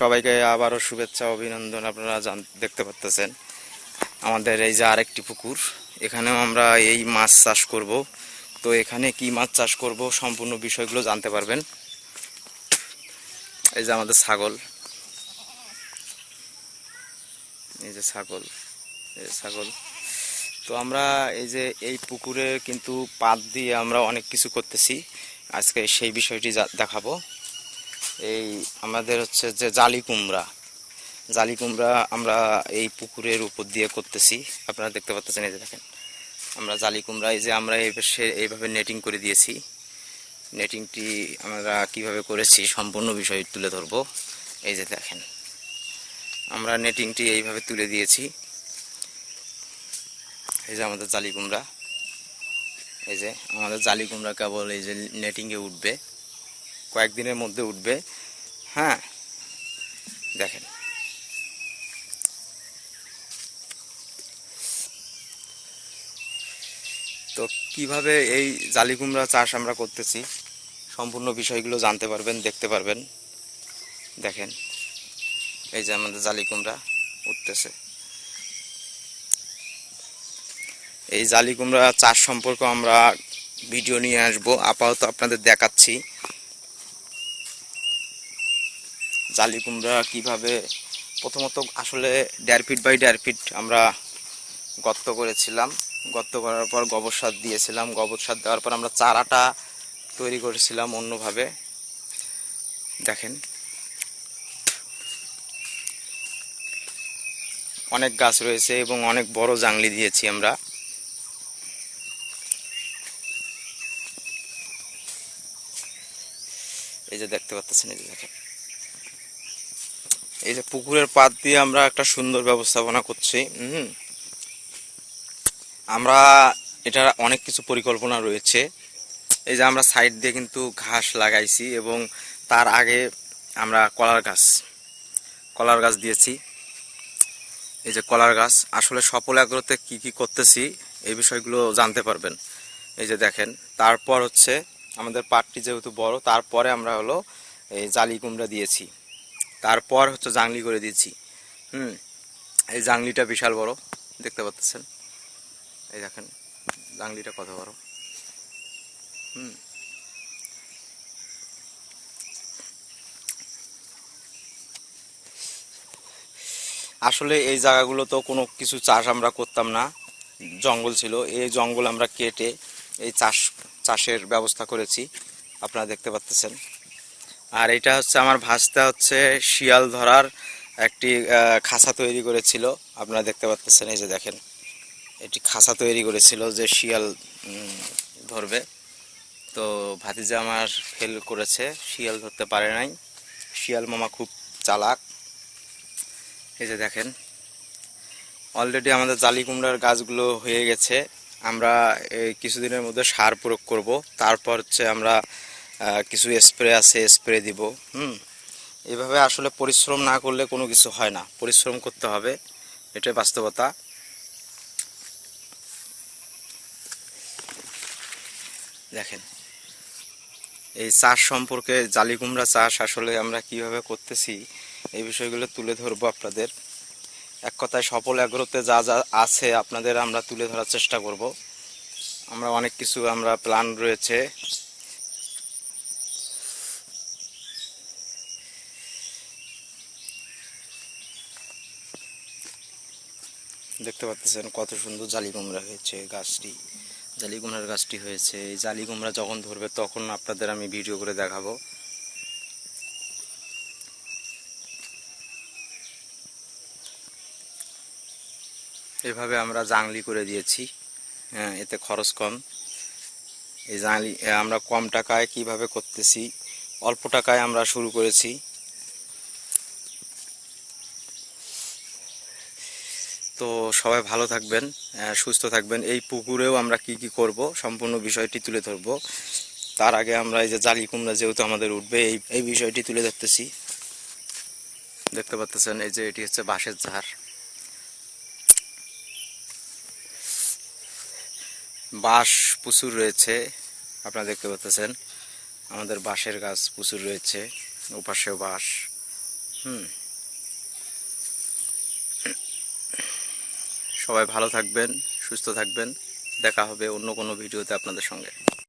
সবাইকে আবারও শুভেচ্ছা, অভিনন্দন আপনারা জান- দেখতে পাচ্তেছেন আমাদের এই যে আরেকটি পুকুর, এখানেও আমরা এই মাছ চাষ করব। তো এখানে কি মাছ চাষ করব সম্পূর্ণ বিষয়গুলো জানতে পারবেন। এই যে আমাদের ছাগল। এই যে ছাগল, এই ছাগল। তো আমরা এই যে এই পুকুরে কিন্তু পাত দিয়ে আমরা অনেক কিছু করতেছি। আজকে সেই বিষয়টি দেখাবো। এই আমাদের হচ্ছে যে জালি কুমড়া। জালি কুমড়া আমরা এই পুকুরের উপর দিয়ে করতেছি। আপনারা দেখতে পাচ্ছেন এই যে দেখেন। আমরা জালি কুমড়া, এই যে আমরা এই এইভাবে নেটিং করে দিয়েছি। নেটিংটি আমরা কীভাবে করেছি সম্পূর্ণ বিষয় তুলে ধরবো। এই যে দেখেন। আমরা নেটিংটি এইভাবে তুলে দিয়েছি। এই যে আমাদের জালি কুমড়া। এই যে আমাদের জালি কুমড়া কেবল এই যে নেটিংয়ে উঠবে। কয়েকদিনের মধ্যে উঠবে। হ্যাঁ দেখেন। তো কীভাবে এই জালি কুমড়া চাষ আমরা করতেছি, সম্পূর্ণ বিষয়গুলো জানতে পারবেন, দেখতে পারবেন। দেখেন, এই যে আমাদের জালি কুমড়া উঠতেছে। এই জালি কুমড়া চাষ সম্পর্কে আমরা ভিডিও নিয়ে আসব। আপাতত আপনাদের দেখাচ্ছি। জালি কুমড়া কীভাবে, প্রথমত আসলে দেড় ফিট বাই দেড় ফিট আমরা গর্ত করেছিলাম। গর্ত করার পর গোবর সার দিয়েছিলাম। গোবর সার দেওয়ার পর আমরা চারাটা তৈরি করেছিলাম অন্যভাবে। দেখেন। অনেক গাছ রয়েছে এবং অনেক বড় জাংলি দিয়েছি আমরা। এই যে দেখতে পাচ্ছেন, এই যে দেখেন। এই যে পুকুরের পাত দিয়ে আমরা একটা সুন্দর ব্যবস্থাপনা করছি, হুম। আমরা এটার অনেক কিছু পরিকল্পনা রয়েছে। এই যে আমরা সাইড দিয়ে কিন্তু ঘাস লাগাইছি এবং তার আগে আমরা কলার গাছ কলার গাছ দিয়েছি। এই যে কলার গাছ, আসলে সফল আগ্রহতে কি কি করতেছি এই বিষয়গুলো জানতে পারবেন। এই যে দেখেন, তারপর হচ্ছে আমাদের পাটটি যেহেতু বড়, তারপরে আমরা হলো এই জালি কুমড়া দিয়েছি। তারপর হচ্ছে জাংলি করে দিয়েছি হুম, এই জাংলিটা বিশাল বড়, দেখতে পাচ্ছেন? এই দেখেন, জাংলিটা কত বড়। হুম। আসলে এই জায়গাগুলো তো কোনো কিছু চাষ আমরা করতাম না, জঙ্গল ছিল। এই জঙ্গল আমরা কেটে এই চাষ, চাষের ব্যবস্থা করেছি। আপনারা দেখতে পাচ্ছেন। আর এটা হচ্ছে আমার ভাস্তা হচ্ছে শিয়াল ধরার একটি খাঁচা তৈরি করেছিল। আপনারা দেখতে পাচ্ছেন, এই যে দেখেন এটি খাঁচা তৈরি করেছিল যে শিয়াল ধরবে। তো ভাতিজা আমার ফেল করেছে, শিয়াল ধরতে পারে নাই। শিয়াল মামা খুব চালাক। এই যে দেখেন অলরেডি আমাদের জালি কুমড়ার গাছগুলো হয়ে গেছে। আমরা কিছুদিনের মধ্যে সার প্রয়োগ করব। তারপর হচ্ছে আমরা কিছু স্প্রে আছে স্প্রে দিব, হুম? এভাবে আসলে পরিশ্রম না করলে কোনো কিছু হয় না। পরিশ্রম করতে হবে, এটাই বাস্তবতা। দেখেন, এই চাষ সম্পর্কে জালি কুমড়া চাষ আসলে আমরা কীভাবে করতেছি, এই বিষয়গুলো তুলে ধরবো আপনাদের। এক কথায় সফল এগ্রোতে যা যা আছে আপনাদের আমরা তুলে ধরার চেষ্টা করব। আমরা অনেক কিছু আমরা প্ল্যান রয়েছে। দেখতে পাচ্ছেন কত সুন্দর জালি কুমড়া হয়েছে গাছটি। জালি কুমড়ার গাছটি হয়েছে। এই জালি কুমড়া যখন ধরবে তখন আপনাদের আমি ভিডিও করে দেখাবো। এভাবে আমরা জাংলি করে দিয়েছি। হ্যাঁ এতে খরচ কম। এই জাংলি, আমরা কম টাকায় কীভাবে করতেছি, অল্প টাকায় আমরা শুরু করেছি। তো সবাই ভালো থাকবেন সুস্থ থাকবেন। এই পুকুরেও আমরা কি কি করব, সম্পূর্ণ বিষয়টি তুলে ধরব। তার আগে আমরা এই যে জালি কুমড়া যেহেতু আমাদের উঠবে, এই এই বিষয়টি তুলে ধরতেছি। দেখতে পাচ্ছেন, এই যে এটি হচ্ছে বাঁশের ঝাড়। বাঁশ প্রচুর রয়েছে, আপনারা দেখতে পাচ্ছেন। আমাদের বাঁশের গাছ প্রচুর রয়েছে, ওপাশেও বাঁশ। হুম। সবাই ভালো থাকবেন সুস্থ থাকবেন। দেখা হবে অন্য কোনো ভিডিওতে আপনাদের সঙ্গে।